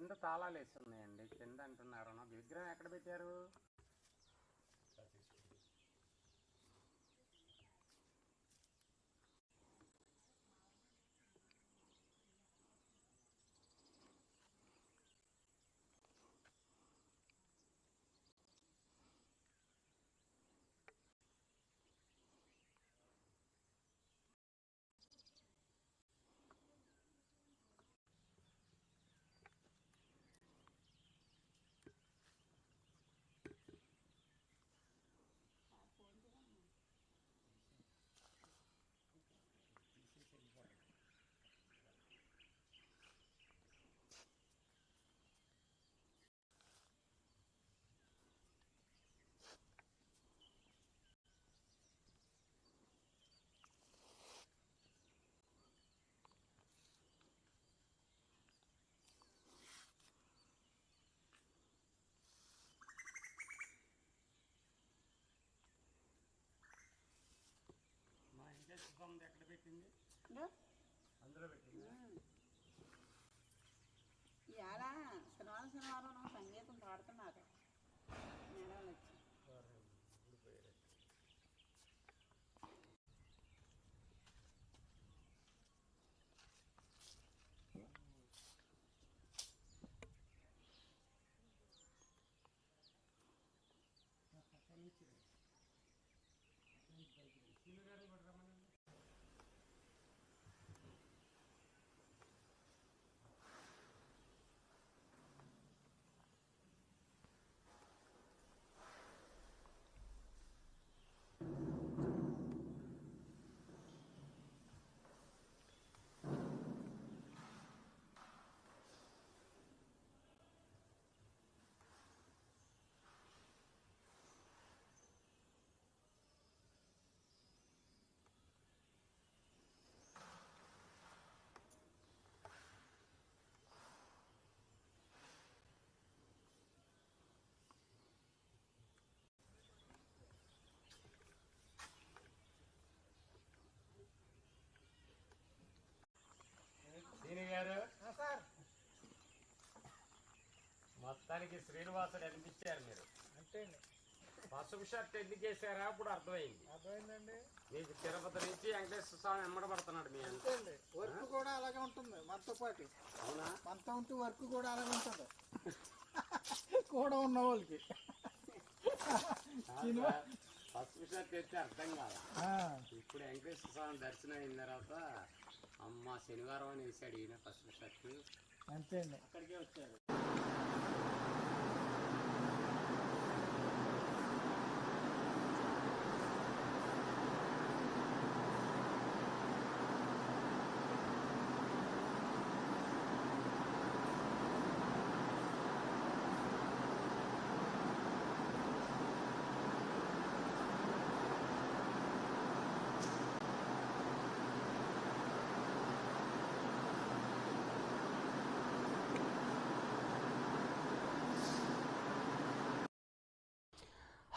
కింద తాళాలు వేసి ఉన్నాయండి కింద అంటున్నారు నాకు విగ్రహం ఎక్కడ పెట్టారు? పెట్టింది మొత్తానికి శ్రీనివాసుడు అనిపించారు మీరు? అంటే పసుపు షర్ట్ ఎందుకు వేసారా? అప్పుడు అర్థమైంది. అర్థమైందండి. మీకు తిరుపతి నుంచి వెంకటేశ్వర స్వామి ఎమ్మడబడుతున్నాడు మీ అంతా. వర్క్ కూడా అలాగే ఉంటుంది మనతో పాటు. అవునా? మనతో ఉంటే వర్క్ కూడా అలాగే ఉంటుంది. కూడా ఉన్న వాళ్ళకి. పసుపు షర్ట్ వేస్తే అర్థం కాదు. ఇప్పుడు వెంకటేశ్వర స్వామి దర్శనం అయిన తర్వాత అమ్మ శనివారం అని వేసాడు ఈయన పసుపు షర్ట్. అంతే అండి అక్కడికే వచ్చాడు.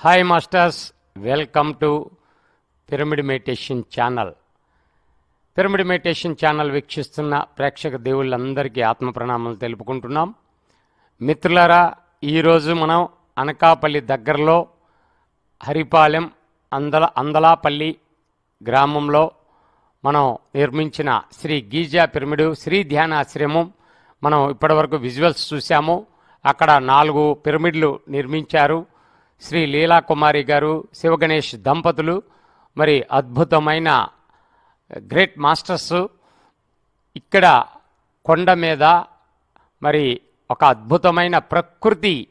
Hi masters welcome to pyramid meditation channel pyramid meditation channel వీక్షిస్తున్న ప్రేక్షక దేవుళ్ళందరికీ ఆత్మ ప్రణామాలు తెలుపుకుంటున్నాం. మిత్రులారా ఈరోజు మనం అనకాపల్లి దగ్గరలో హరిపాలెం అందల అందలాపల్లి గ్రామంలో మనం నిర్మించిన శ్రీ గీజా పిరమిడు శ్రీ ధ్యాన ఆశ్రమం మనం ఇప్పటివరకు విజువల్స్ చూసాము అక్కడ నాలుగు పిరమిడ్లు నిర్మించారు. శ్రీ లీలా కుమారి గారు శివగణేష్ దంపతులు మరి అద్భుతమైన గ్రేట్ మాస్టర్స్ ఇక్కడ కొండ మీద మరి ఒక అద్భుతమైన ప్రకృతి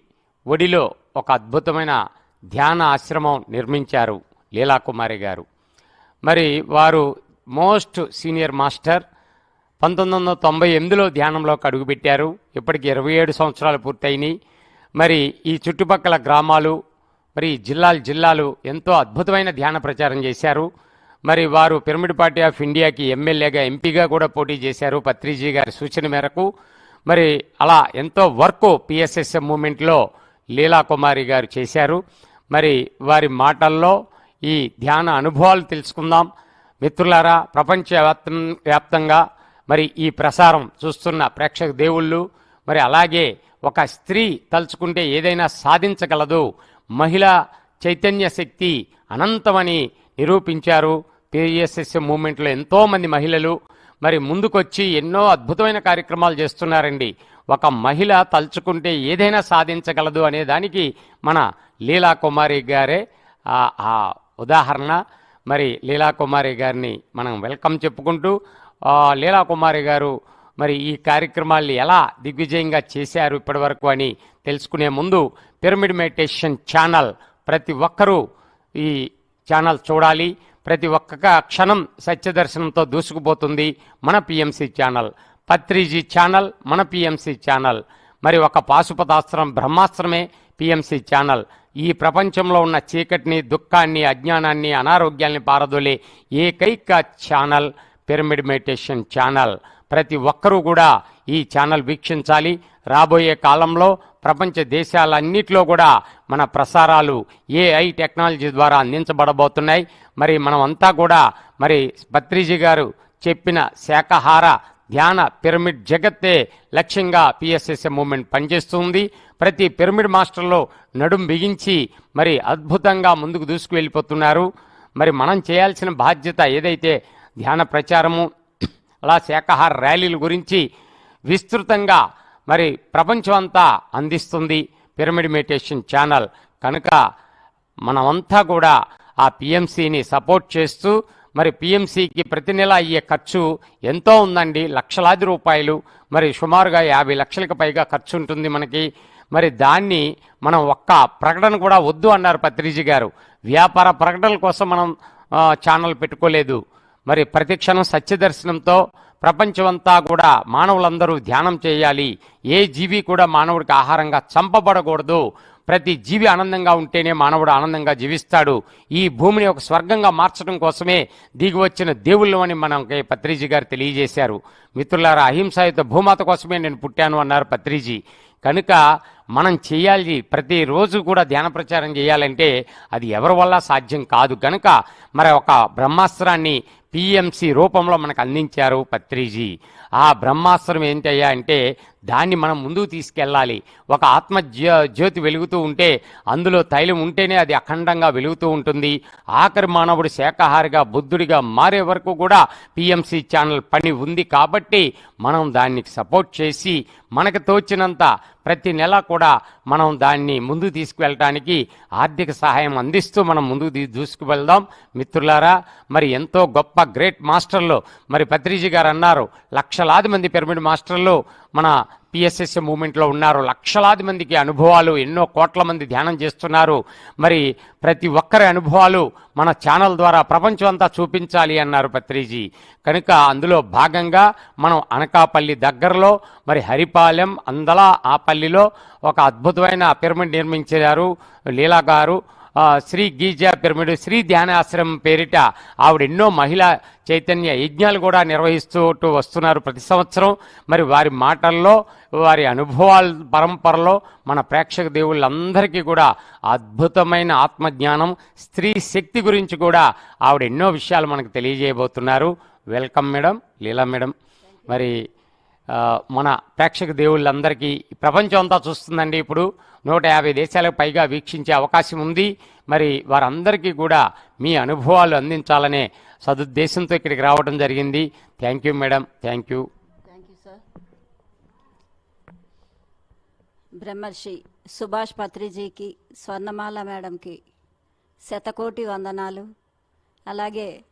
ఒడిలో ఒక అద్భుతమైన ధ్యాన ఆశ్రమం నిర్మించారు లీలాకుమారి గారు. మరి వారు మోస్ట్ సీనియర్ మాస్టర్. పంతొమ్మిది వందల తొంభై ఎనిమిదిలో ధ్యానంలోకి అడుగుపెట్టారు. ఇప్పటికి ఇరవై ఏడు సంవత్సరాలు పూర్తయినాయి. మరి ఈ చుట్టుపక్కల గ్రామాలు మరి జిల్లాలు జిల్లాలు ఎంతో అద్భుతమైన ధ్యాన ప్రచారం చేశారు. మరి వారు పిరమిడ్ పార్టీ ఆఫ్ ఇండియాకి ఎమ్మెల్యేగా ఎంపీగా కూడా పోటీ చేశారు పత్రిజీ గారి సూచన మేరకు. మరి అలా ఎంతో వర్క్ పిఎస్ఎస్ఎం మూమెంట్లో లీలా కుమారి గారు చేశారు. మరి వారి మాటల్లో ఈ ధ్యాన అనుభవాలు తెలుసుకుందాం. మిత్రులారా ప్రపంచవ్యాప్తం వ్యాప్తంగా మరి ఈ ప్రసారం చూస్తున్న ప్రేక్షక దేవుళ్ళు మరి అలాగే ఒక స్త్రీ తలుచుకుంటే ఏదైనా సాధించగలదు మహిళ చైతన్య శక్తి అనంతమని నిరూపించారు. పిఎస్ఎస్ మూమెంట్లో ఎంతోమంది మహిళలు మరి ముందుకొచ్చి ఎన్నో అద్భుతమైన కార్యక్రమాలు చేస్తున్నారండి. ఒక మహిళ తలుచుకుంటే ఏదైనా సాధించగలదు అనే దానికి మన లీలా కుమారి గారే ఉదాహరణ. మరి లీలా కుమారి గారిని మనం వెల్కమ్ చెప్పుకుంటూ లీలా కుమారి గారు మరి ఈ కార్యక్రమాల్ని ఎలా దిగ్విజయంగా చేశారు ఇప్పటివరకు అని తెలుసుకునే ముందు పిరమిడ్ మెడిటేషన్ ఛానల్. ప్రతి ఒక్కరూ ఈ ఛానల్ చూడాలి. ప్రతి ఒక్క క్షణం సత్యదర్శనంతో దూసుకుపోతుంది మన పిఎంసి ఛానల్. పత్రిజీ ఛానల్ మన పిఎంసి ఛానల్. మరి ఒక పాశుపతాస్త్రం బ్రహ్మాస్త్రమే పిఎంసి ఛానల్. ఈ ప్రపంచంలో ఉన్న చీకటిని దుఃఖాన్ని అజ్ఞానాన్ని అనారోగ్యాల్ని పారదోలే ఏకైక ఛానల్ పిరమిడ్ మెడిటేషన్ ఛానల్. ప్రతి ఒక్కరూ కూడా ఈ ఛానల్ వీక్షించాలి. రాబోయే కాలంలో ప్రపంచ దేశాలన్నిటిలో కూడా మన ప్రసారాలు ఏఐ టెక్నాలజీ ద్వారా అందించబడబోతున్నాయి. మరి మనమంతా కూడా మరి భత్రిజీ గారు చెప్పిన శాకాహార ధ్యాన పిరమిడ్ జగత్తే లక్ష్యంగా పిఎస్ఎస్ఏ మూమెంట్ పనిచేస్తుంది. ప్రతి పిరమిడ్ మాస్టర్లో నడుం బిగించి మరి అద్భుతంగా ముందుకు దూసుకు వెళ్ళిపోతున్నారు మరి మనం చేయాల్సిన బాధ్యత ఏదైతే ధ్యాన ప్రచారము అలా శాకాహార ర్యాలీల గురించి విస్తృతంగా మరి ప్రపంచం అంతా అందిస్తుంది పిరమిడ్ మెడిటేషన్ ఛానల్. కనుక మనమంతా కూడా ఆ పిఎంసిని సపోర్ట్ చేస్తూ మరి పిఎంసికి ప్రతి నెల అయ్యే ఖర్చు ఎంతో ఉందండి. లక్షలాది రూపాయలు. మరి సుమారుగా యాభై లక్షలకు పైగా ఖర్చు ఉంటుంది మనకి. మరి దాన్ని మనం ఒక్క ప్రకటన కూడా వద్దు అన్నారు పత్రిజీ గారు. వ్యాపార ప్రకటనల కోసం మనం ఛానల్ పెట్టుకోలేదు. మరి ప్రతి క్షణం సత్యదర్శనంతో ప్రపంచమంతా కూడా మానవులందరూ ధ్యానం చేయాలి. ఏ జీవి కూడా మానవుడికి ఆహారంగా చంపబడకూడదు. ప్రతి జీవి ఆనందంగా ఉంటేనే మానవుడు ఆనందంగా జీవిస్తాడు. ఈ భూమిని ఒక స్వర్గంగా మార్చడం కోసమే దిగి వచ్చిన దేవుళ్ళు అని మనకి పత్రిజీ గారు తెలియజేశారు. మిత్రులారా అహింసాయుత భూమాత కోసమే నేను పుట్టాను అన్నారు పత్రిజీ. కనుక మనం చేయాలి ప్రతిరోజు కూడా ధ్యాన ప్రచారం చేయాలంటే అది ఎవరి వల్ల సాధ్యం కాదు. కనుక మరి ఒక బ్రహ్మాస్త్రాన్ని పిఎంసి రూపంలో మనకు అందించారు పత్రిజీ. ఆ బ్రహ్మాస్త్రం ఏంటయ్యా అంటే దాన్ని మనం ముందుకు తీసుకెళ్ళాలి. ఒక ఆత్మ జ్యో జ్యోతి వెలుగుతూ ఉంటే అందులో తైలం ఉంటేనే అది అఖండంగా వెలుగుతూ ఉంటుంది. ఆఖరి మానవుడు శాకాహారిగా బుద్ధుడిగా మారే వరకు కూడా పిఎంసి ఛానల్ పని ఉంది కాబట్టి మనం దానికి సపోర్ట్ చేసి మనకు తోచినంత ప్రతి నెల కూడా మనం దాన్ని ముందు తీసుకువెళ్ళటానికి ఆర్థిక సహాయం అందిస్తూ మనం ముందుకు దూసుకు దూసుకువెళ్దాం. మిత్రులారా మరి ఎంతో గొప్ప గ్రేట్ మాస్టర్లు. మరి పత్రిజీ గారు అన్నారు లక్షలాది మంది పిరమిడ్ మాస్టర్లు మన పిఎస్ఎస్ మూమెంట్లో ఉన్నారు. లక్షలాది మందికి అనుభవాలు ఎన్నో కోట్ల మంది ధ్యానం చేస్తున్నారు. మరి ప్రతి ఒక్కరి అనుభవాలు మన ఛానల్ ద్వారా ప్రపంచం అంతా చూపించాలి అన్నారు పత్రిజీ. కనుక అందులో భాగంగా మనం అనకాపల్లి దగ్గరలో మరి హరిపాలెం అందలా ఆ పల్లిలో ఒక అద్భుతమైన పిరమిడ్ నిర్మించారు లీలా గారు శ్రీ గీజా పిరమిడ్ శ్రీ ధ్యానాశ్రమం పేరిట ఆవిడ ఎన్నో మహిళా చైతన్య యజ్ఞాలు కూడా నిర్వహిస్తూ వస్తున్నారు ప్రతి సంవత్సరం. మరి వారి మాటల్లో వారి అనుభవాల పరంపరలో మన ప్రేక్షక దేవుళ్ళందరికీ కూడా అద్భుతమైన ఆత్మజ్ఞానం స్త్రీ శక్తి గురించి కూడా ఆవిడ ఎన్నో విషయాలు మనకు తెలియజేయబోతున్నారు. Welcome madam Leela madam. మరి మన ప్రేక్షక దేవుళ్ళందరికీ ప్రపంచం అంతా చూస్తుందండి. ఇప్పుడు నూట యాభై దేశాలకు పైగా వీక్షించే అవకాశం ఉంది. మరి వారందరికీ కూడా మీ అనుభవాలు అందించాలనే సదుద్దేశంతో ఇక్కడికి రావడం జరిగింది. Thank you madam. Thank you. Thank you sir. Brahmarshi Subhash పత్రిజీకి స్వర్ణమాల మేడంకి శతకోటి వందనాలు. అలాగే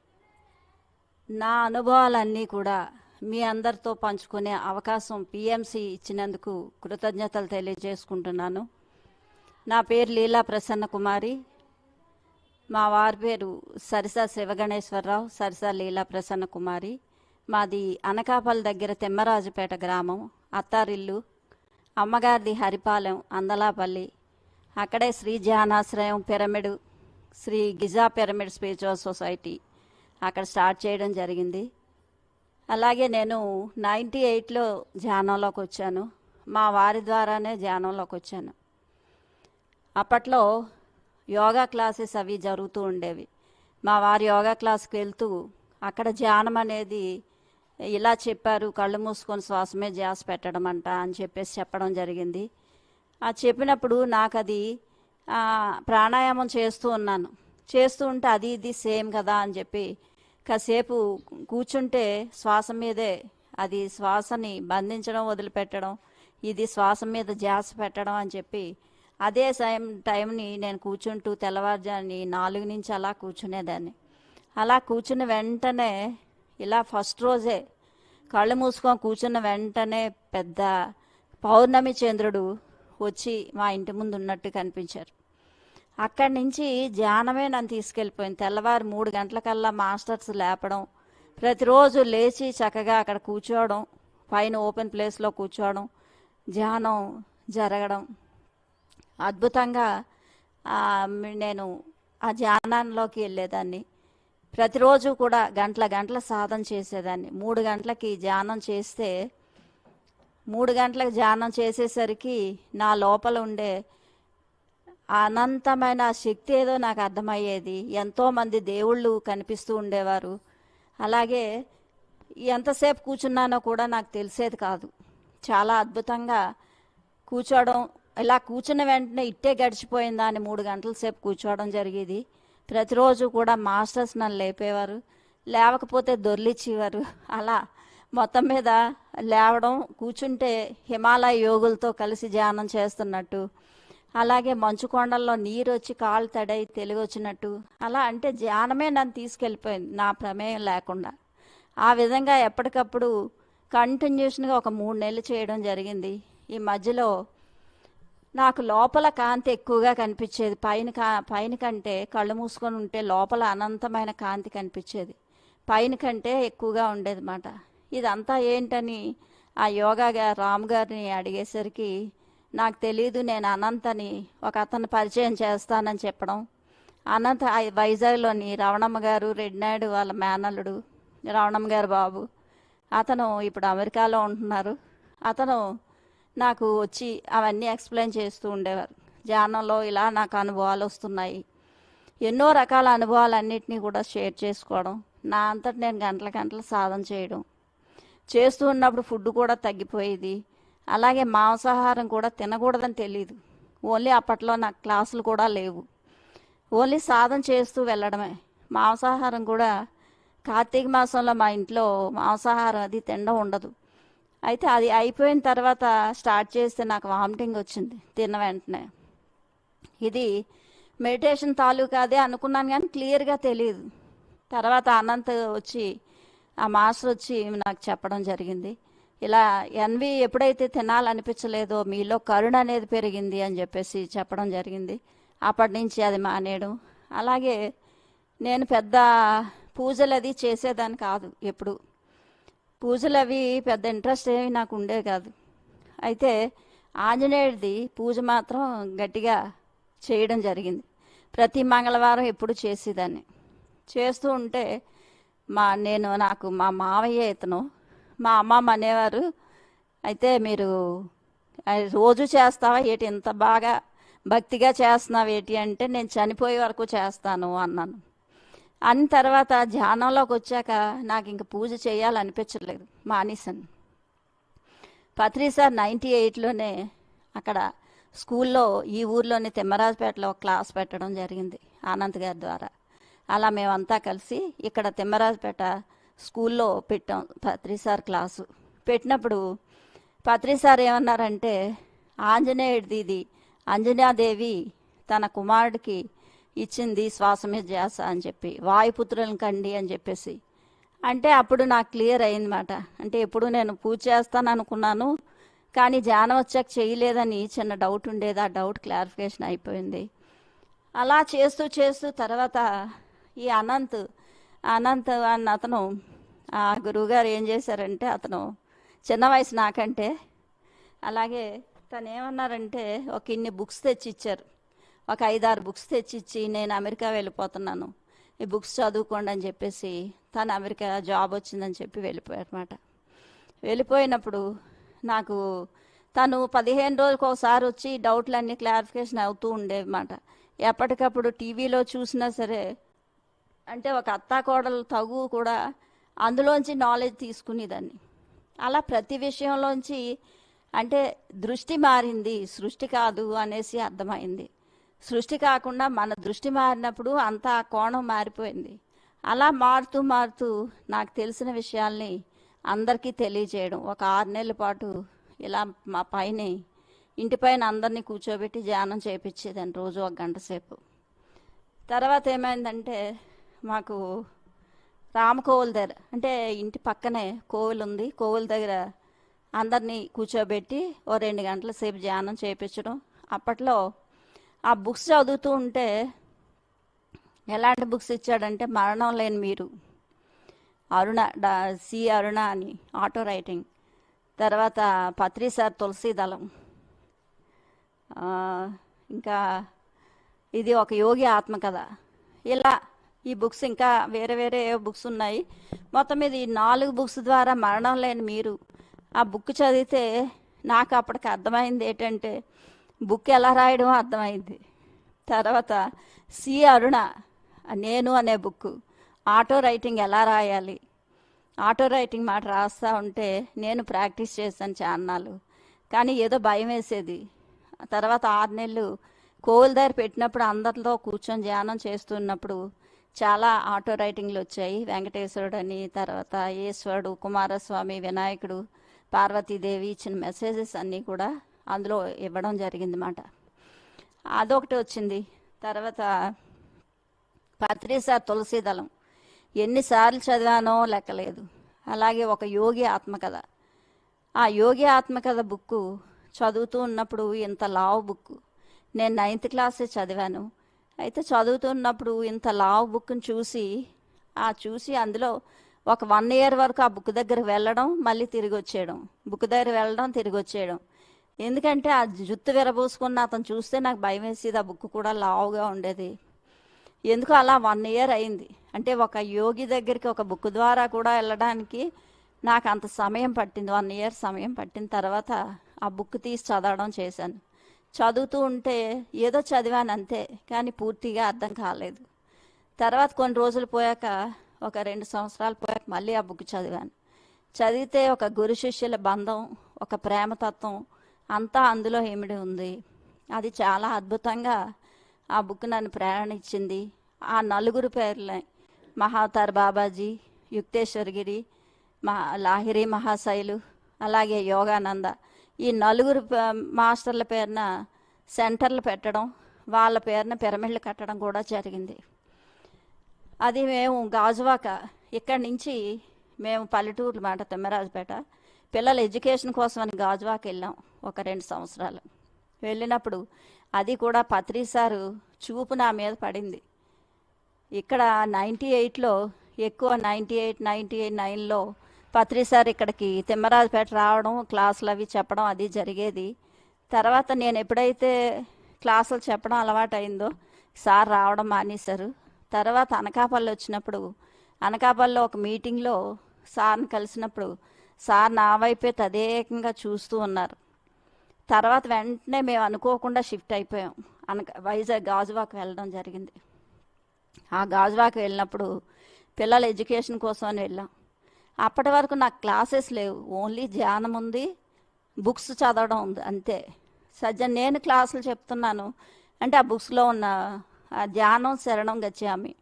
నా అనుభవాలన్నీ కూడా మీ అందరితో పంచుకునే అవకాశం పిఎంసి ఇచ్చినందుకు కృతజ్ఞతలు తెలియజేసుకుంటున్నాను. నా పేరు లీలా ప్రసన్న కుమారి. మా వారి పేరు సరిసా శివగణేశ్వరరావు సరిసా లీలా ప్రసన్న కుమారి. మాది అనకాపల్లి దగ్గర తెమ్మరాజుపేట గ్రామం అత్తారిల్లు అమ్మగారిది హరిపాలెం అందలాపల్లి. అక్కడే Shri Dhyanashrayam pyramid Shri Giza pyramid spiritual society అక్కడ స్టార్ట్ చేయడం జరిగింది. అలాగే నేను నైంటీ ఎయిట్లో ధ్యానంలోకి వచ్చాను. మా వారి ద్వారానే ధ్యానంలోకి వచ్చాను. అప్పట్లో యోగా క్లాసెస్ అవి జరుగుతూ ఉండేవి. మా వారి యోగా క్లాస్కి వెళ్తూ అక్కడ ధ్యానం అనేది ఇలా చెప్పారు కళ్ళు మూసుకొని శ్వాసమే ధ్యాస పెట్టడం అంట అని చెప్పేసి చెప్పడం జరిగింది. ఆ చెప్పినప్పుడు నాకు అది ప్రాణాయామం చేస్తూ ఉన్నాను. చేస్తూ ఉంటే అది ఇది సేమ్ కదా అని చెప్పి కాసేపు కూర్చుంటే శ్వాస మీదే అది శ్వాసని బంధించడం వదిలిపెట్టడం ఇది శ్వాస మీద ధ్యాస పెట్టడం అని చెప్పి అదే టైం టైంని నేను కూర్చుంటూ తెల్లవారుజాని నాలుగు నుంచి అలా కూర్చునేదాన్ని. అలా కూర్చున్న వెంటనే ఇలా ఫస్ట్ రోజే కళ్ళు మూసుకొని కూర్చున్న వెంటనే పెద్ద పౌర్ణమి చంద్రుడు వచ్చి మా ఇంటి ముందు ఉన్నట్టు కనిపించారు. అక్కడి నుంచి ధ్యానమే నన్ను తీసుకెళ్ళిపోయింది. తెల్లవారు మూడు గంటలకల్లా మాస్టర్స్ లేపడం ప్రతిరోజు లేచి చక్కగా అక్కడ కూర్చోవడం పైన ఓపెన్ ప్లేస్లో కూర్చోవడం ధ్యానం జరగడం. అద్భుతంగా నేను ఆ ధ్యానంలోకి వెళ్ళేదాన్ని. ప్రతిరోజు కూడా గంటల గంటల సాధన చేసేదాన్ని. మూడు గంటలకి ధ్యానం చేస్తే మూడు గంటలకు ధ్యానం చేసేసరికి నా లోపల ఉండే అనంతమైన శక్తి ఏదో నాకు అర్థమయ్యేది. ఎంతోమంది దేవుళ్ళు కనిపిస్తూ ఉండేవారు. అలాగే ఎంతసేపు కూర్చున్నానో కూడా నాకు తెలిసేది కాదు. చాలా అద్భుతంగా కూర్చోవడం ఇలా కూర్చున్న వెంటనే ఇట్టే గడిచిపోయిందా అని మూడు గంటల సేపు కూర్చోవడం జరిగేది. ప్రతిరోజు కూడా మాస్టర్స్ నన్ను లేపేవారు. లేవకపోతే దొర్లిచ్చేవారు. అలా మొత్తం మీద లేవడం కూర్చుంటే హిమాలయ యోగులతో కలిసి ధ్యానం చేస్తున్నట్టు అలాగే మంచు కొండల్లో నీరు వచ్చి కాళ్ళు తడై తెలివచ్చినట్టు. అలా అంటే ధ్యానమే నన్ను తీసుకెళ్ళిపోయింది నా ప్రమేయం లేకుండా. ఆ విధంగా ఎప్పటికప్పుడు కంటిన్యూషన్గా ఒక మూడు నెలలు చేయడం జరిగింది. ఈ మధ్యలో నాకు లోపల కాంతి ఎక్కువగా కనిపించేది. పైన కా పైన కంటే కళ్ళు మూసుకొని ఉంటే లోపల అనంతమైన కాంతి కనిపించేది. పైన కంటే ఎక్కువగా ఉండేది మాట ఇదంతా ఏంటని ఆ యోగా రామ్ గారిని అడిగేసరికి నాకు తెలియదు నేను అనంతని ఒక అతను పరిచయం చేస్తానని చెప్పడం. అనంత వైజాగ్లోని రవణమ్మ గారు రెడ్నాయుడు వాళ్ళ మేనల్లుడు రవణమ్మ గారు బాబు. అతను ఇప్పుడు అమెరికాలో ఉంటున్నారు. అతను నాకు వచ్చి అవన్నీ ఎక్స్ప్లెయిన్ చేస్తూ ఉండేవారు. ధ్యానంలో ఇలా నాకు అనుభవాలు వస్తున్నాయి. ఎన్నో రకాల అనుభవాలన్నింటినీ కూడా షేర్ చేసుకోవడం. నా అంతటి నేను గంటల గంటలు సాధన చేయడం. చేస్తూ ఉన్నప్పుడు ఫుడ్ కూడా తగ్గిపోయేది. అలాగే మాంసాహారం కూడా తినకూడదని తెలియదు ఓన్లీ అప్పట్లో నాకు క్లాసులు కూడా లేవు. ఓన్లీ సాధన చేస్తూ వెళ్ళడమే. మాంసాహారం కూడా కార్తీక మాసంలో మా ఇంట్లో మాంసాహారం అది తినడం ఉండదు. అయితే అది అయిపోయిన తర్వాత స్టార్ట్ చేస్తే నాకు వామిటింగ్ వచ్చింది తిన్న వెంటనే. ఇది మెడిటేషన్ తాలూకా అదే అనుకున్నాను కానీ క్లియర్గా తెలియదు తర్వాత అనంత్ వచ్చి ఆ మాస్టర్ వచ్చి నాకు చెప్పడం జరిగింది. ఇలా ఎన్వి ఎప్పుడైతే తినాలనిపించలేదో మీలో కరుణ అనేది పెరిగింది అని చెప్పేసి చెప్పడం జరిగింది. అప్పటి నుంచి అది మానేయడం. అలాగే నేను పెద్ద పూజలు అది చేసేదాన్ని కాదు ఎప్పుడు. పూజలు అవి పెద్ద ఇంట్రెస్ట్ ఏమి నాకు ఉండే కాదు. అయితే ఆంజనేయుడిది పూజ మాత్రం గట్టిగా చేయడం జరిగింది. ప్రతి మంగళవారం ఎప్పుడు చేసేదాన్ని. చేస్తూ ఉంటే మా నేను నాకు మా మావయ్య ఇతను మా అమ్మమ్మ అనేవారు అయితే మీరు రోజు చేస్తావా? ఏంటి ఇంత బాగా భక్తిగా చేస్తున్నావు ఏంటి అంటే నేను చనిపోయే వరకు చేస్తాను అన్నాను. అన్న తర్వాత ధ్యానంలోకి వచ్చాక నాకు ఇంక పూజ చేయాలనిపించలేదు మానేశాను. పత్రి సార్ నైంటీ ఎయిట్లోనే అక్కడ స్కూల్లో ఈ ఊర్లోనే తిమ్మరాజపేటలో క్లాస్ పెట్టడం జరిగింది ఆనంద్ గారి ద్వారా. అలా మేమంతా కలిసి ఇక్కడ తిమ్మరాజపేట స్కూల్లో పెట్టాం పత్రి సార్ క్లాసు. పెట్టినప్పుడు పత్రి సార్ ఏమన్నారంటే ఆంజనేయుడిది ఇది అంజనాదేవి తన కుమారుడికి ఇచ్చింది శ్వాసమే ధ్యాస అని చెప్పి వాయుపుత్రులను కండి అని చెప్పేసి. అంటే అప్పుడు నాకు క్లియర్ అయిందన్నమాట. అంటే ఎప్పుడు నేను పూజ చేస్తాను అనుకున్నాను కానీ ధ్యానం వచ్చాక చేయలేదని చిన్న డౌట్ ఉండేది. ఆ డౌట్ క్లారిఫికేషన్ అయిపోయింది. అలా చేస్తూ చేస్తూ తర్వాత ఈ అనంత్ అనంత అన్న అతను ఆ గురువుగారు ఏం చేశారంటే అతను చిన్న వయసు నాకంటే అలాగే తను ఏమన్నారంటే ఒక ఇన్ని బుక్స్ తెచ్చి ఇచ్చారు ఒక ఐదారు బుక్స్ తెచ్చిచ్చి నేను అమెరికా వెళ్ళిపోతున్నాను. ఈ బుక్స్ చదువుకోండి అని చెప్పేసి తను అమెరికా జాబ్ వచ్చిందని చెప్పి వెళ్ళిపోయారన్నమాట వెళ్ళిపోయినప్పుడు నాకు తను పదిహేను రోజులకు ఒకసారి వచ్చి డౌట్లన్నీ క్లారిఫికేషన్ అవుతూ ఉండేవి అన్నమాట. ఎప్పటికప్పుడు టీవీలో చూసినా సరే అంటే ఒక అత్తా కోడలు తగు కూడా అందులోంచి నాలెడ్జ్ తీసుకునేదాన్ని. అలా ప్రతి విషయంలోంచి అంటే దృష్టి మారింది సృష్టి కాదు అనేసి అర్థమైంది. సృష్టి కాకుండా మన దృష్టి మారినప్పుడు అంతా కోణం మారిపోయింది. అలా మారుతూ మారుతూ నాకు తెలిసిన విషయాల్ని అందరికీ తెలియజేయడం. ఒక ఆరు నెలల పాటు ఇలా మా పైన ఇంటిపైన అందరినీ కూర్చోబెట్టి ధ్యానం చేయించేదాన్ని రోజు ఒక గంట సేపు. తర్వాత ఏమైందంటే మాకు రామకోవుల దగ్గర అంటే ఇంటి పక్కనే కోవిల్ ఉంది. కోవిల దగ్గర అందరినీ కూర్చోబెట్టి ఓ రెండు గంటల సేపు ధ్యానం చేయించడం అప్పట్లో ఆ బుక్స్ చదువుతూ ఉంటే ఎలాంటి బుక్స్ ఇచ్చాడంటే మరణం లేని మీరు అరుణ డా సి అరుణ అని ఆటో రైటింగ్. తర్వాత పత్రి సార్ తులసి దళం. ఇంకా ఇది ఒక యోగి ఆత్మకథ. ఇలా ఈ బుక్స్ ఇంకా వేరే వేరే బుక్స్ ఉన్నాయి. మొత్తం మీద ఈ నాలుగు బుక్స్ ద్వారా మరణం లేని మీరు ఆ బుక్ చదివితే నాకు అప్పటికి అర్థమైంది ఏంటంటే బుక్ ఎలా రాయడం అర్థమైంది. తర్వాత సి అరుణ నేను అనే బుక్ ఆటో రైటింగ్ ఎలా రాయాలి? ఆటో రైటింగ్ మాట రాస్తా ఉంటే నేను ప్రాక్టీస్ చేశాను చాన్నాలు కానీ ఏదో భయం వేసేది. తర్వాత ఆరు నెలలు కోవిల దగ్గర పెట్టినప్పుడు అందరితో కూర్చొని ధ్యానం చేస్తున్నప్పుడు చాలా ఆటో రైటింగ్లు వచ్చాయి. వెంకటేశ్వరుడు అని తర్వాత ఈశ్వరుడు కుమారస్వామి వినాయకుడు పార్వతీదేవి ఇచ్చిన మెసేజెస్ అన్నీ కూడా అందులో ఇవ్వడం జరిగింది మాట అదొకటి వచ్చింది. తర్వాత పత్రిసా తులసీదళం. ఎన్నిసార్లు చదివానో లెక్కలేదు. అలాగే ఒక యోగి ఆత్మకథ. ఆ యోగి ఆత్మకథ బుక్కు చదువుతూ ఉన్నప్పుడు ఇంత లావు బుక్ నేను నైన్త్ క్లాసే చదివాను. అయితే చదువుతున్నప్పుడు ఇంత లావు బుక్ని చూసి ఆ చూసి అందులో ఒక వన్ ఇయర్ వరకు ఆ బుక్ దగ్గర వెళ్ళడం మళ్ళీ తిరిగి వచ్చేయడం. బుక్ దగ్గర వెళ్ళడం తిరిగి వచ్చేయడం. ఎందుకంటే ఆ జుత్తు విరబోసుకున్న అతను చూస్తే నాకు భయం వేసేది ఆ బుక్ కూడా లావుగా ఉండేది. ఎందుకు అలా వన్ ఇయర్ అయింది. అంటే ఒక యోగి దగ్గరికి ఒక బుక్ ద్వారా కూడా వెళ్ళడానికి నాకు అంత సమయం పట్టింది. వన్ ఇయర్ సమయం పట్టిన తర్వాత ఆ బుక్ తీసి చదవడం చేశాను. చదువుతూ ఉంటే ఏదో చదివాను అంతే కానీ పూర్తిగా అర్థం కాలేదు. తర్వాత కొన్ని రోజులు పోయాక ఒక రెండు సంవత్సరాలు పోయాక మళ్ళీ ఆ బుక్ చదివాను. చదివితే ఒక గురు శిష్యుల బంధం ఒక ప్రేమతత్వం అంతా అందులో ఏమిడి ఉంది. అది చాలా అద్భుతంగా ఆ బుక్ నన్ను ప్రేరణ ఇచ్చింది. ఆ నలుగురు పేర్లే మహావతార్ బాబాజీ యుక్తేశ్వరగిరి మహా లాహిరి మహాశైలు అలాగే యోగానంద. ఈ నలుగురు మాస్టర్ల పేరున సెంటర్లు పెట్టడం వాళ్ళ పేరున పిరమిడ్లు కట్టడం కూడా జరిగింది. అది మేము గాజువాక ఇక్కడి నుంచి మేము పల్లెటూరు మాట తిమ్మరాజుపేట. పిల్లల ఎడ్యుకేషన్ కోసం అని గాజువాక వెళ్ళాం ఒక రెండు సంవత్సరాలు. వెళ్ళినప్పుడు అది కూడా పత్రి సారు చూపు నా మీద పడింది. ఇక్కడ నైంటీ ఎయిట్లో ఎక్కువ నైంటీ ఎయిట్ నైంటీ ఎయిట్ నైన్లో పత్రి సార్ ఇక్కడికి తిమ్మరాజుపేట రావడం క్లాసులు అవి చెప్పడం అది జరిగేది. తర్వాత నేను ఎప్పుడైతే క్లాసులు చెప్పడం అలవాటైందో సార్ రావడం మానేశారు. తర్వాత అనకాపల్లి వచ్చినప్పుడు అనకాపల్లిలో ఒక మీటింగ్లో సార్ని కలిసినప్పుడు సార్ నా వైపే తదేకంగా చూస్తూ ఉన్నారు. తర్వాత వెంటనే మేము అనుకోకుండా షిఫ్ట్ అయిపోయాం. అనక వైజాగ్ గాజువాక్ వెళ్ళడం జరిగింది. ఆ గాజువాక్ వెళ్ళినప్పుడు పిల్లల ఎడ్యుకేషన్ కోసం అని వెళ్ళాం. అప్పటి వరకు నాకు క్లాసెస్ లేవు. ఓన్లీ ధ్యానం ఉంది బుక్స్ చదవడం ఉంది అంతే. సజ్జన్ నేను క్లాసులు చెప్తున్నాను. అంటే ఆ బుక్స్లో ఉన్న ఆ ధ్యానం శరణం గచ్చామి.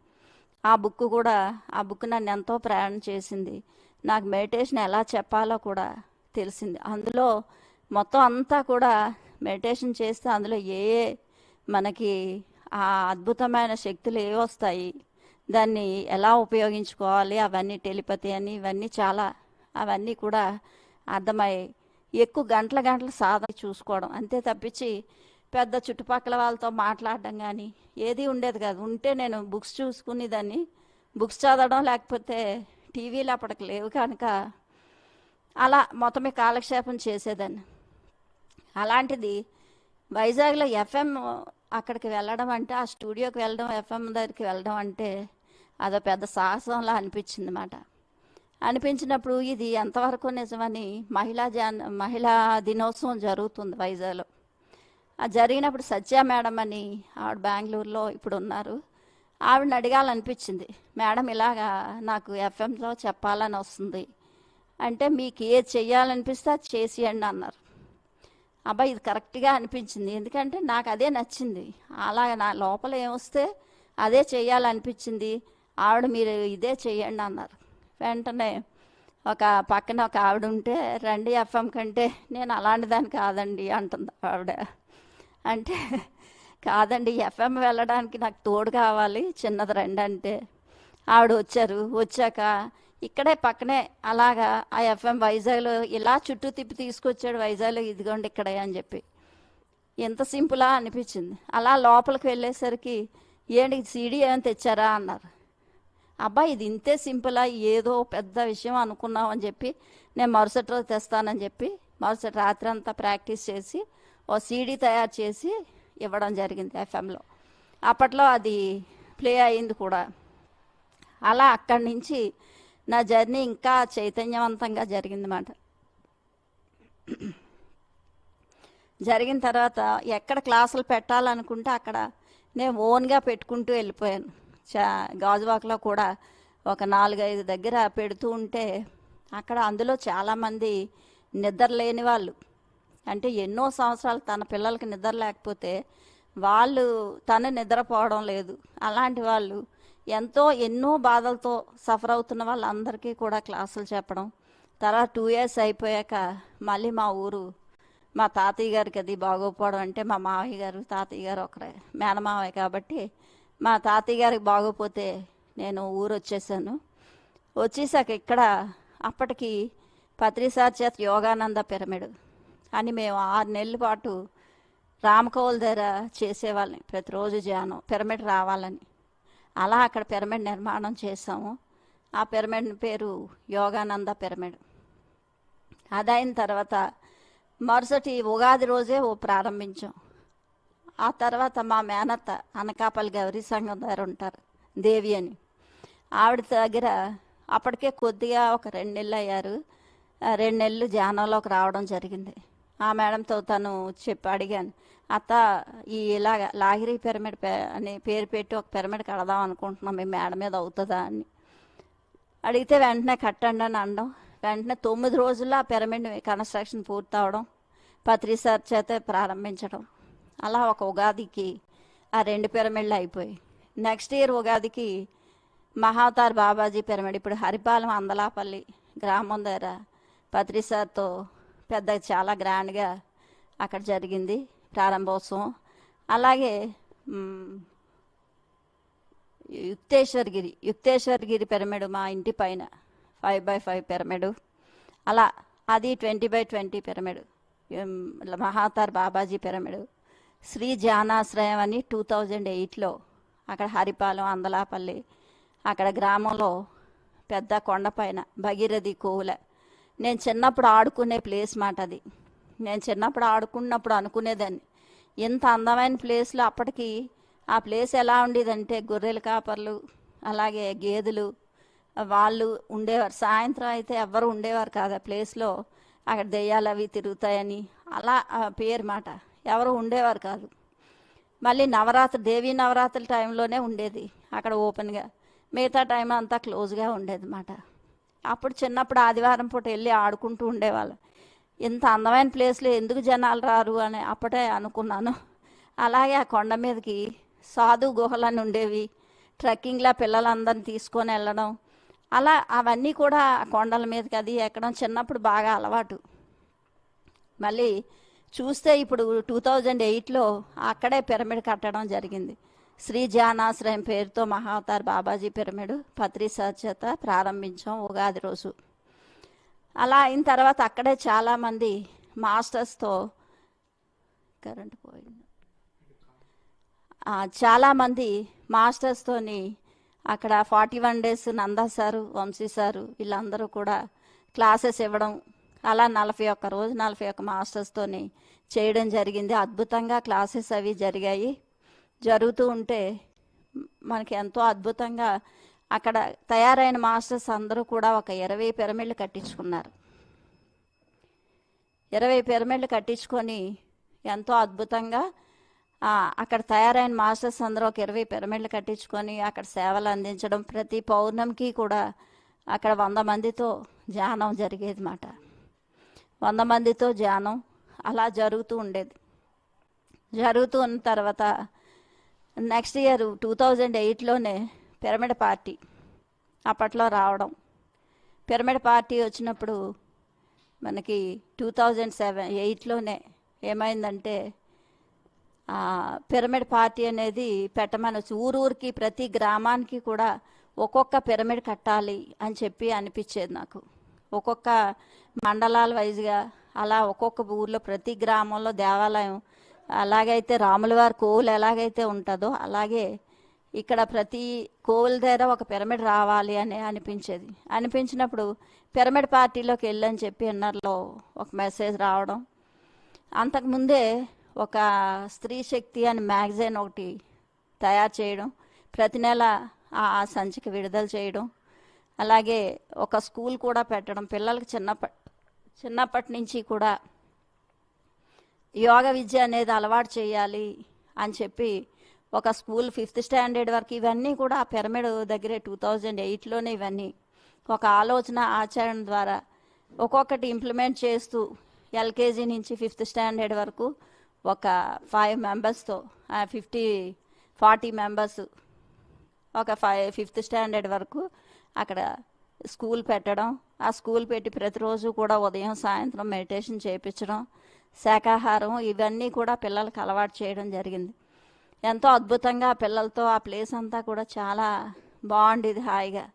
ఆ బుక్ కూడా ఆ బుక్ నన్ను ఎంతో ప్రయాణం చేసింది. నాకు మెడిటేషన్ ఎలా చెప్పాలో కూడా తెలిసింది. అందులో మొత్తం అంతా కూడా మెడిటేషన్ చేస్తే అందులో ఏ మనకి ఆ అద్భుతమైన శక్తులు ఏ వస్తాయి దాన్ని ఎలా ఉపయోగించుకోవాలి అవన్నీ టెలిపతి అని ఇవన్నీ చాలా అవన్నీ కూడా అర్థమయ్యాయి ఎక్కువ గంటల గంటల సాధన చూసుకోవడం. అంతే తప్పించి పెద్ద చుట్టుపక్కల వాళ్ళతో మాట్లాడడం కానీ ఏది ఉండేది కాదు. ఉంటే నేను బుక్స్ చూసుకునేదాన్ని బుక్స్ చదవడం లేకపోతే టీవీలు అప్పటికి లేవు కనుక అలా మొత్తమే కాలక్షేపం చేసేదాన్ని. అలాంటిది వైజాగ్లో ఎఫ్ఎం అక్కడికి వెళ్ళడం అంటే ఆ స్టూడియోకి వెళ్ళడం ఎఫ్ఎం దగ్గరికి వెళ్ళడం అంటే అదో పెద్ద సాహసంలా అనిపించింది అన్నమాట అనిపించినప్పుడు ఇది ఎంతవరకు నిజమని మహిళా జాన్ మహిళా దినోత్సవం జరుగుతుంది వైజాగ్లో. ఆ జరిగినప్పుడు సత్య మేడం అని ఆవిడ బెంగళూరులో ఇప్పుడు ఉన్నారు ఆవిడని అడగాలనిపించింది మేడం ఇలాగా నాకు ఎఫ్ఎంలో చెప్పాలని వస్తుంది. అంటే మీకు ఏది చెయ్యాలనిపిస్తే అది చేసేయండి అన్నారు. అబ్బాయి ఇది కరెక్ట్గా అనిపించింది. ఎందుకంటే నాకు అదే నచ్చింది. అలాగ నా లోపల ఏమొస్తే అదే చేయాలనిపించింది ఆవిడ మీరు ఇదే చేయండి అన్నారు. వెంటనే ఒక పక్కన ఒక ఆవిడ ఉంటే రండి ఎఫ్ఎం కంటే నేను అలాంటి దాన్ని కాదండి అంటుంది ఆవిడ. అంటే కాదండి ఎఫ్ఎం వెళ్ళడానికి నాకు తోడు కావాలి చిన్నది రండి అంటే. ఆవిడ వచ్చారు. వచ్చాక ఇక్కడే పక్కనే అలాగా ఆ ఎఫ్ఎం వైజాగ్లో ఇలా చుట్టూ తిప్పి తీసుకొచ్చాడు వైజాగ్లో ఇదిగోండి ఇక్కడే అని చెప్పి. ఎంత సింపులా అనిపించింది. అలా లోపలికి వెళ్ళేసరికి ఏంటి సీడీ ఏమైనా తెచ్చారా? అన్నారు. అబ్బా ఇది ఇంతే సింపులా ఏదో పెద్ద విషయం అనుకున్నాం అని చెప్పి నేను మరుసటి రోజు తెస్తానని చెప్పి మరుసటి రాత్రి అంతా ప్రాక్టీస్ చేసి ఓ సీడీ తయారు చేసి ఇవ్వడం జరిగింది ఎఫ్ఎంలో. అప్పట్లో అది ప్లే అయింది కూడా. అలా అక్కడి నుంచి నా జర్నీ ఇంకా చైతన్యవంతంగా జరిగిందన్నమాట. జరిగిన తర్వాత ఎక్కడ క్లాసులు పెట్టాలనుకుంటే అక్కడ నేను ఓన్గా పెట్టుకుంటూ వెళ్ళిపోయాను. చా గాజువాకలో కూడా ఒక నాలుగైదు దగ్గర పెడుతూ ఉంటే అక్కడ అందులో చాలామంది నిద్ర లేని వాళ్ళు. అంటే ఎన్నో సంవత్సరాలు తన పిల్లలకి నిద్ర లేకపోతే వాళ్ళు తను నిద్రపోవడం లేదు. అలాంటి వాళ్ళు ఎంతో ఎన్నో బాధలతో సఫర్ అవుతున్న వాళ్ళందరికీ కూడా క్లాసులు చెప్పడం. తర్వాత టూ ఇయర్స్ అయిపోయాక మళ్ళీ మా ఊరు మా తాతయ్య గారికి అది బాగోపోవడం అంటే మా మావయ్య గారు తాతయ్య గారు ఒకరే మేనమావయ్య కాబట్టి మా తాతయ్య గారికి బాగోపోతే నేను ఊరు వచ్చేసాను వచ్చేసాక ఇక్కడ అప్పటికి పత్రిసార్ చేత యోగానంద పిరమిడ్ అని మేము ఆరు నెలల పాటు రామకౌల్ దగ్గర చేసేవాళ్ళని ప్రతిరోజు ధ్యానం పిరమిడ్ రావాలని. అలా అక్కడ పిరమిడ్ నిర్మాణం చేసాము ఆ పిరమిడ్ పేరు యోగానంద పిరమిడ్. అదైన తర్వాత మరుసటి ఉగాది రోజే ఓ ప్రారంభించాం. ఆ తర్వాత మా మేనత్త అనకాపల్లి గౌరీ సంఘం గారు ఉంటారు దేవి అని. ఆవిడ దగ్గర అప్పటికే కొద్దిగా ఒక రెండు నెలలు అయ్యారు. రెండు నెలలు ధ్యానంలోకి రావడం జరిగింది. ఆ మేడంతో తను చెప్పి అడిగాను అత్త ఈ ఇలాగ లాహిరి పిరమిడ్ పే- అని పేరు పెట్టి ఒక పిరమిడ్ కడదాం అనుకుంటున్నాం మీ మేడ మీద అవుతుందా అని. అడిగితే వెంటనే కట్టండి అని అనడం వెంటనే తొమ్మిది రోజుల్లో ఆ పిరమిడ్ కన్స్ట్రక్షన్ పూర్తవడం పత్రిసార్ చేత ప్రారంభించడం. అలా ఒక ఉగాదికి ఆ రెండు పిరమిడ్లు అయిపోయి నెక్స్ట్ ఇయర్ ఉగాదికి మహావతార్ బాబాజీ పిరమిడ్. ఇప్పుడు హరిపాలెం అందలాపల్లి గ్రామం దగ్గర పత్రిసార్తో పెద్ద చాలా గ్రాండ్గా అక్కడ జరిగింది ప్రారంభోత్సవం. అలాగే మ్, యుక్తేశ్వర్గిరి యుక్తేశ్వర్గిరి పిరమిడ్ మా ఇంటి పైన ఫైవ్ బై ఫైవ్ పిరమిడ్. అలా అది twenty by twenty pyramid. Mahavatar Babaji pyramid. Shri జానాశ్రయం అని టూ థౌజండ్ ఎయిట్లో అక్కడ హరిపాలెం అందలాపల్లి అక్కడ గ్రామంలో పెద్ద కొండపైన భగీరథి కోవుల. నేను చిన్నప్పుడు ఆడుకునే ప్లేస్ మాట అది. నేను చిన్నప్పుడు ఆడుకున్నప్పుడు అనుకునేదాన్ని. ఇంత అందమైన ప్లేస్లో అప్పటికి. ఆ ప్లేస్ ఎలా ఉండేదంటే గొర్రెల కాపర్లు అలాగే గేదెలు వాళ్ళు ఉండేవారు. సాయంత్రం అయితే ఎవ్వరు ఉండేవారు కాదు ఆ ప్లేస్లో. అక్కడ దెయ్యాలు అవి తిరుగుతాయని అలా ఆ పేరు మాట. ఎవరు ఉండేవారు కాదు. మళ్ళీ నవరాత్రి దేవీ నవరాత్రుల టైంలోనే ఉండేది అక్కడ ఓపెన్గా. మిగతా టైం అంతా క్లోజ్గా ఉండేది అన్నమాట అప్పుడు చిన్నప్పుడు ఆదివారం పూట వెళ్ళి ఆడుకుంటూ ఉండేవాళ్ళం. ఇంత అందమైన ప్లేస్లో ఎందుకు జనాలు రారు అని అప్పుడే అనుకున్నాను. అలాగే ఆ కొండ మీదకి సాధు గుహలని ఉండేవి. ట్రెక్కింగ్లా పిల్లలందరిని తీసుకొని వెళ్ళడం. అలా అవన్నీ కూడా కొండల మీదకి అది ఎక్కడం చిన్నప్పుడు బాగా అలవాటు. మళ్ళీ చూస్తే ఇప్పుడు టూ థౌజండ్ ఎయిట్లో అక్కడే పిరమిడ్ కట్టడం జరిగింది. శ్రీ జానాశ్రయం పేరుతో మహావతార్ బాబాజీ పిరమిడ్ పత్రి చేత ప్రారంభించాం ఉగాది రోజు. అలా అయిన తర్వాత అక్కడే చాలామంది మాస్టర్స్తో కరెంట్ పోయింది. చాలామంది మాస్టర్స్తోని అక్కడ forty one days Nanda sir Vamsi sir వీళ్ళందరూ కూడా క్లాసెస్ ఇవ్వడం అలా నలభై ఒక్క రోజు నలభై ఒక్క మాస్టర్స్తోని చేయడం జరిగింది. అద్భుతంగా క్లాసెస్ అవి జరిగాయి. జరుగుతూ ఉంటే మనకి ఎంతో అద్భుతంగా అక్కడ తయారైన మాస్టర్స్ అందరూ కూడా ఒక ఇరవై పిరమిడ్లు కట్టించుకున్నారు. ఇరవై పిరమిడ్లు కట్టించుకొని ఎంతో అద్భుతంగా అక్కడ తయారైన మాస్టర్స్ అందరూ ఒక ఇరవై పిరమిడ్లు కట్టించుకొని అక్కడ సేవలు అందించడం ప్రతి పౌర్ణమికి కూడా అక్కడ వంద మందితో ధ్యానం జరిగేది మాట. వంద మందితో ధ్యానం అలా జరుగుతూ ఉండేది. జరుగుతూ ఉన్న తర్వాత నెక్స్ట్ ఇయర్ టూ థౌజండ్ ఎయిట్లోనే పిరమిడ్ పార్టీ అప్పట్లో రావడం. పిరమిడ్ పార్టీ వచ్చినప్పుడు మనకి టూ థౌజండ్ సెవెన్ ఎయిట్లోనే ఏమైందంటే పిరమిడ్ పార్టీ అనేది పెట్టమని ఊరూరికి ప్రతి గ్రామానికి కూడా ఒక్కొక్క పిరమిడ్ కట్టాలి అని చెప్పి అనిపించేది నాకు. ఒక్కొక్క మండలాల వైజ్గా అలా ఒక్కొక్క ఊర్లో ప్రతి గ్రామంలో దేవాలయం అలాగైతే రాములవారి కోవులు ఎలాగైతే ఉంటుందో అలాగే ఇక్కడ ప్రతి కోవుల దగ్గర ఒక పిరమిడ్ రావాలి అని అనిపించేది. అనిపించినప్పుడు పిరమిడ్ పార్టీలోకి వెళ్ళని చెప్పి ఎన్నర్లో ఒక మెసేజ్ రావడం. అంతకుముందే ఒక స్త్రీ శక్తి అని మ్యాగజైన్ ఒకటి తయారు చేయడం. ప్రతి నెల ఆ ఆ సంచిక విడుదల చేయడం. అలాగే ఒక స్కూల్ కూడా పెట్టడం పిల్లలకు చిన్నప్ప చిన్నప్పటి నుంచి కూడా యోగ విద్య అనేది అలవాటు చేయాలి అని చెప్పి ఒక స్కూల్ ఫిఫ్త్ స్టాండర్డ్ వరకు ఇవన్నీ కూడా ఆ పిరమిడ్ దగ్గరే టూ థౌజండ్ ఎయిట్లోనే ఇవన్నీ ఒక ఆలోచన ఆచరణ ద్వారా ఒక్కొక్కటి ఇంప్లిమెంట్ చేస్తూ ఎల్కేజీ నుంచి ఫిఫ్త్ స్టాండర్డ్ వరకు ఒక ఫైవ్ మెంబర్స్తో ఫిఫ్టీ ఫార్టీ మెంబర్స్ ఒక ఫైవ్ ఫిఫ్త్ స్టాండర్డ్ వరకు అక్కడ స్కూల్ పెట్టడం ఆ స్కూల్ పెట్టి ప్రతిరోజు కూడా ఉదయం సాయంత్రం మెడిటేషన్ చేయించడం శాకాహారం ఇవన్నీ కూడా పిల్లలకు అలవాటు చేయడం జరిగింది. ఎంతో అద్భుతంగా పిల్లలతో ఆ ప్లేస్ అంతా కూడా చాలా బాగుండేది హాయిగా.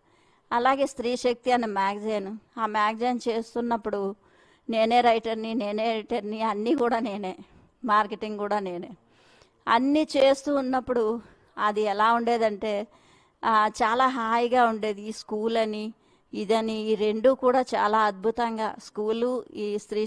అలాగే స్త్రీ శక్తి అనే మ్యాగజైన్. ఆ మ్యాగజైన్ చేస్తున్నప్పుడు నేనే రైటర్ని నేనే ఎడిటర్ని అన్నీ కూడా నేనే. మార్కెటింగ్ కూడా నేనే. అన్నీ చేస్తూ ఉన్నప్పుడు అది ఎలా ఉండేదంటే చాలా హాయిగా ఉండేది ఈ స్కూల్ అని ఇదని ఈ రెండు కూడా చాలా అద్భుతంగా. స్కూలు ఈ స్త్రీ